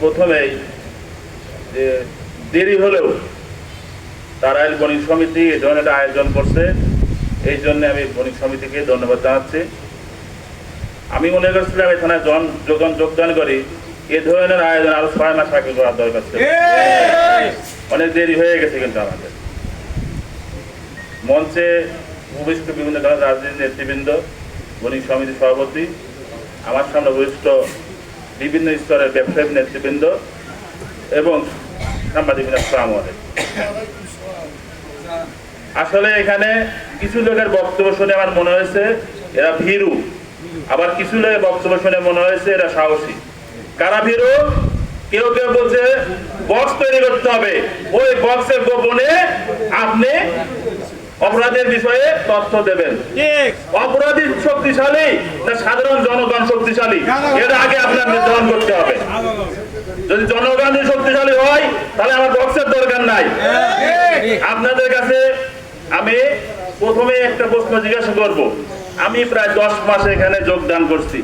প্রথমেই যে দেরি হলেও তারাইল বণিক সমিতি এই ধরনের একটা আয়োজন করছে। এই জন্য আমি বণিক সমিতিকে ধন্যবাদ জানাচ্ছি। আমি মনে করছিলাম এখানে জন যখন যোগদান করি এ ধরনের আয়োজন আরও ছয় মাস আগে করার দরকার ছিল। অনেক দেরি হয়ে গেছে কিন্তু আমাদের। মঞ্চে ভূমিষ্ঠ বিভিন্ন ধরনের রাজনীতির নেতৃবৃন্দ বণিক সমিতির সভাপতি আমার সামনে ভূমিষ্ঠ বিভিন্ন স্তরের ব্যবসায়িক নেতৃবৃন্দ এবং সাংবাদিক আসসালামু আসলে এখানে কিছু লোকের বক্তব্য শুনে আমার মনে হয়েছে এরা ভীরু। আবার কিছু লোকের বক্তব্য শুনে মনে হয়েছে এরা সাহসী। কারা ভীরু? কেউ কেউ বলছে বক্স তৈরি করতে হবে। ওই বক্সের গোপনে আপনি অপরাধের বিষয়ে তথ্য দেবেন। অপরাধী শক্তিশালী শক্তিশালী। এর আগে আপনার নির্ধারণ করতে হবে। যদি জনগণ যদি শক্তিশালী হয়, তাহলে আমার বক্সের দরকার নাই। আপনাদের কাছে আমি প্রথমে একটা প্রশ্ন জিজ্ঞাসা করব। আমি প্রায় দশ মাস এখানে যোগদান করছি।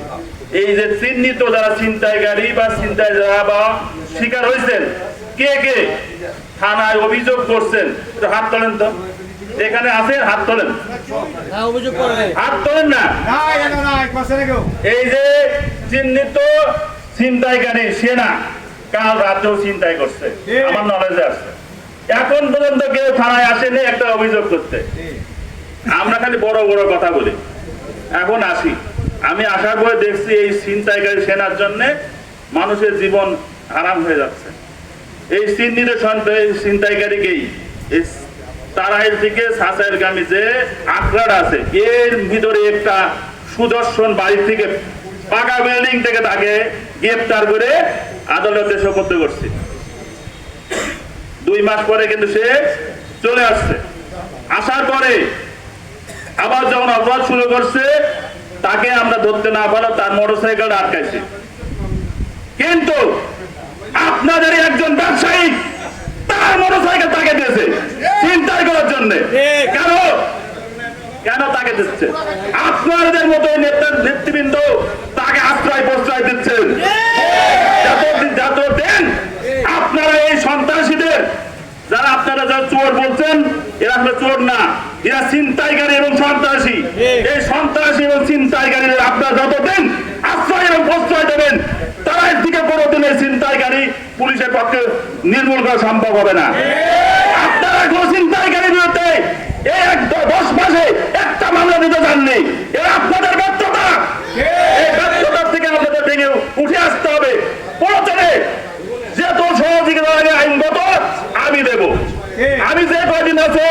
এই যে চিহ্নিত যারা ছিনতাইকারী বা ছিনতাই যারা বা শিকার হয়েছেন কে কে থানায় অভিযোগ করছেন হাত তোলেন তো। এখানে আছেন হাত তোলেন। হ্যাঁ অভিযোগ করবে হাত তোলেন না? এই যে চিহ্নিত ছিনতাইকারী সেনা কাল রাতেও চিন্তাই করছে। আমার নলেজে আছে। এখন পর্যন্ত কেউ থানায় আসেনি একটা অভিযোগ করতে। আমরা খালি বড় বড় কথা বলি। এখন আসি। আমি আসার পরে দেখছি এই ছিনতাইকারী সেনার জন্য মানুষের জীবন হারাম হয়ে যাচ্ছে। এই চিহ্নিত ছিনতাইকারীকেই এই তারাইল থেকে সাসাইল গামী যে আখড়াটা আছে। এর ভিতরে একটা সুদর্শন বাড়ি থেকে পাকা বিল্ডিং থেকে তাকে গ্রেপ্তার করে আদালতে সোপর্দ করছে। দুই মাস পরে কিন্তু সে চলে আসছে। আসার পরে আবার যখন অপরাধ শুরু করছে, তাকে আমরা ধরতে না পারো তার মোটরসাইকেল আটকাইছি। কিন্তু আপনাদের একজন ব্যবসায়ী তার মোটরসাইকেল তাকে দিয়েছে চিন্তাই করার জন্য কেন? কেন তাকে দিচ্ছে? আপনাদের মতো নেতৃবৃন্দ তাকে আশ্রয় প্রশ্রয় দিচ্ছেন। যত দেন আপনারা এই সন্ত্রাসীদের যারা আপনারা যারা চোর বলছেন এরা আসলে চোর না এরা ছিনতাইকারী এবং সন্ত্রাসী। এই সন্ত্রাসী এবং ছিনতাইকারীদের আপনারা যত দেন আশ্রয় এবং প্রশ্রয় দেবেন তারা এর দিকে কোনোদিন এই ছিনতাইকারী পুলিশের পক্ষে নির্মূল করা সম্ভব হবে না। আপনারা কোনো ছিনতাইকারীর বিরুদ্ধে এই এক দশ মাসে একটা মামলা দিতে চাননি। এরা আপনাদের ব্যর্থতা। এই ব্যর্থতার থেকে আপনাদের ভেঙে উঠে আসতে হবে। প্রয়োজনে যেত সহযোগিতা লাগে আইনগত আমি দেব। আমি যে কয়দিন আছে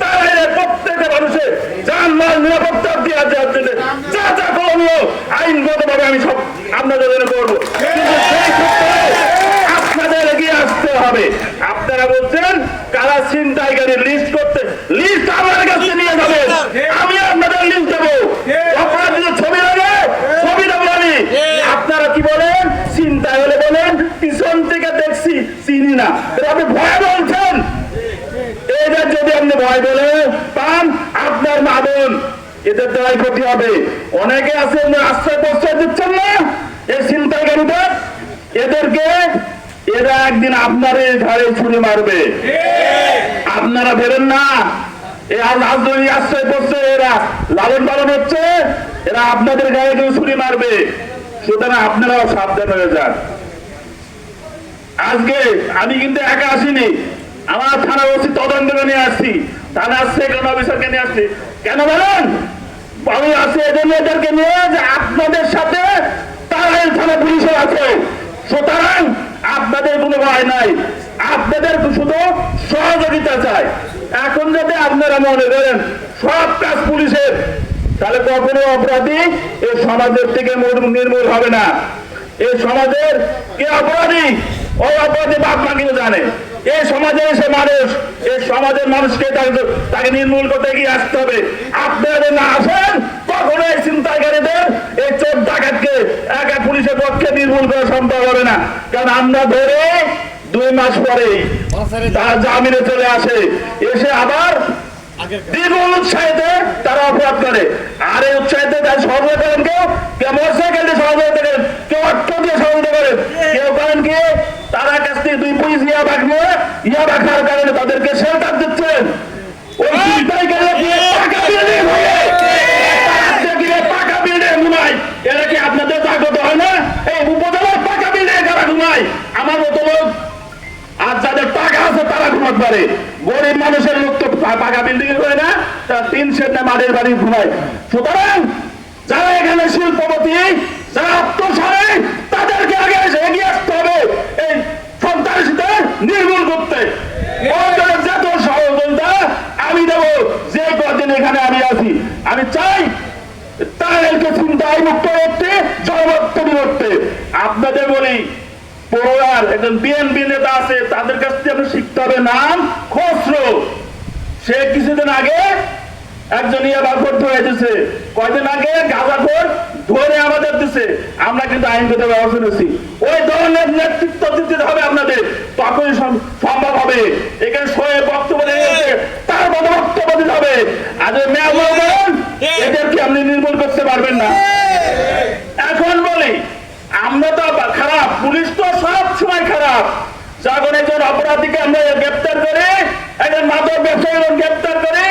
তার আইনে প্রত্যেকটা মানুষের যান মাল নিরাপত্তা যাওয়ার জন্য যা যা করণীয় আইনগত ভাবে আমি সব আপনাদের জন্য করব। আপনাদের এগিয়ে আসতে হবে। আপনারা বলছেন কারা ছিনতাইকারী লিস্ট করতে লিস্ট আমার কাছে নিয়ে যাবেন আমি আপনাদের লিস্ট দেবো। অপরাধীদের ছবি লাগে ছবি দেবো আমি। আপনারা কি বলেন? চিন্তা হলে বলেন পিছন থেকে দেখছি চিনি না। আপনি ভয় বলছেন? এটা যদি আপনি ভয় বলে পান আপনার মা বোন এদের দ্বারাই ক্ষতি হবে। অনেকে আছে আশ্রয় প্রশ্রয় দিচ্ছেন না এই চিন্তাকারীদের এদেরকে এরা একদিন আপনার ঘাড়ে ছুরি মারবে। আপনারা বেরেন না করছে এরা। লালন পালন এরা আপনাদের কেউ ছুরি মারবে। আজকে আমি কিন্তু একা আসিনি, আমার তদন্তকে নিয়ে আসছি নিয়ে কেন এদেরকে নিয়ে যে আপনাদের সাথে তারাই থানা পুলিশের আছে। সুতরাং আপনাদের কোনো ভয় নাই। আপনাদের শুধু সহযোগিতা চাই। এখন যদি আপনারা মনে করেন সব কাজ পুলিশের, তাহলে কখনো অপরাধী এই সমাজের থেকে নির্মূল হবে না। এই সমাজের কে অপরাধী? ওই অপরাধী বাপ মা কিন্তু জানে। এই সমাজে এসে মানুষ এই সমাজের মানুষকে তাকে নির্মূল করতে গিয়ে আসতে হবে আপনারা যদি না আসেন কখনো এই চিন্তাকারীদের এই চোর ডাকাতকে একা পুলিশের পক্ষে নির্মূল করা সম্ভব হবে না কারণ আমরা ধরে দুই মাস পরেই তার জামিনে চলে আসে। এসে আবার উৎসাহিতে তারা অপরাধ করে। আর এই উৎসাহিতে তাই সহযোগিতা করেন কেউ কেউ মোটরসাইকেল দিয়ে সহযোগিতা করেন কেউ অর্থ দিয়ে সহযোগিতা করেন। কেউ করেন কি তারা কাছ থেকে দুই পুলিশ ইয়া বাঘ ইয়া বাঘ খাওয়ার কারণে তাদেরকে শেল্টার দিচ্ছেন। মাটির বাড়ি ঘুমায়। সুতরাং যারা এখানে শিল্পপতি, যারা আত্মসারে, তাদেরকে আগে এগিয়ে আসতে হবে এই সন্ত্রাসীদের নির্মূল করতে। যত সহযোগিতা আমি দেব যে কদিন এখানে আমি আছি। আমি চাই তাদেরকে চিন্তায় মুক্ত করতে করতে আপনাদের বলি পড়ুয়ার একজন বিএনপি নেতা আছে, তাদের কাছ থেকে আপনি শিখতে হবে নাম খসরো সে কিছুদিন আগে কয়দিন আগে ধরে আমাদের দিছে। আমরা কিন্তু আইনগত ব্যবস্থা নিচ্ছি ওই ধরনের নেতৃত্ব দিতে হবে আপনাদের। তখনই সম্ভব হবে। এখানে সয়ে বক্তব্য তার বক্তব্য দিতে হবে। মেয়া বলবেন আপনি নির্মূল করতে পারবেন না। এখন বলি, আমরা তো খারাপ। পুলিশ তো সব সময় খারাপ। যখন একজন অপরাধীকে আমরা গ্রেপ্তার করে, একজন মাদক ব্যবসায়ী গ্রেপ্তার করে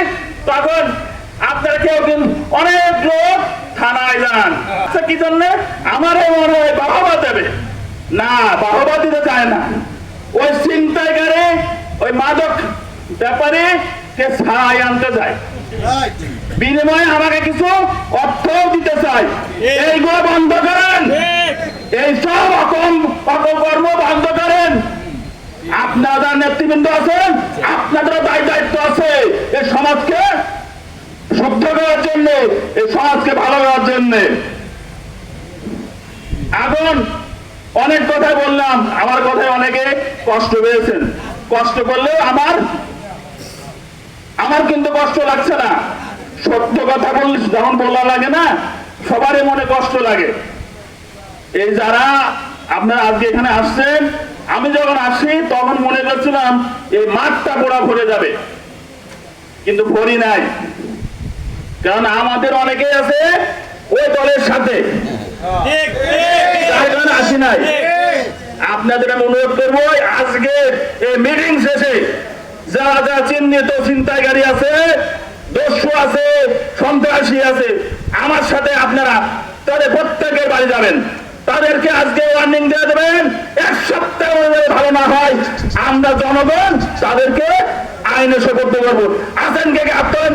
তখন আপনারা কেউ কিন্তু অনেক লোক থানায় যান। আচ্ছা, কি জন্য? আমার মনে হয় বাহবা দেবে। না বাহবা দিতে চায় না। ওই চিন্তায় ওই মাদক ব্যাপারে কে ছাড়াই আনতে যায়। বিনিময়ে আমাকে কিছু অর্থ দিতে চাই এইগুলো বন্ধ করেন। এইসব অকম অপকর্ম বন্ধ করেন আপনাদের নেতৃবৃন্দ আছেন? আপনাদের দায় দায়িত্ব আছে এই সমাজকে শুদ্ধ করার জন্য, এই সমাজকে ভালো করার জন্য। এখন অনেক কথা বললাম, আমার কথায় অনেকে কষ্ট পেয়েছেন। কষ্ট করলেও আমার আমার কিন্তু কষ্ট লাগছে না। সত্য কথা বললে যখন বলা লাগে না, সবারই মনে কষ্ট লাগে। এই যারা আপনারা আজকে এখানে আসছেন আমি যখন আসি তখন মনে করছিলাম এই মাঠটা পোড়া ভরে যাবে। কিন্তু ভরি নাই। কারণ আমাদের অনেকেই আছে ওই দলের সাথে। আসি নাই। আপনাদের আমি অনুরোধ করব আজকে এই মিটিং শেষে যারা যা চিহ্নিত চিন্তাকারী আছে দস্যু আছে সন্ত্রাসী আছে আমার সাথে আপনারা তাদের প্রত্যেকের বাড়ি যাবেন। তাদেরকে আজকে ওয়ার্নিং দিয়ে দেবেন, এক সপ্তাহ ভালো না হয়, আমরা জনগণ তাদেরকে আইনে সোপর্দ করব আসেন কে আপনার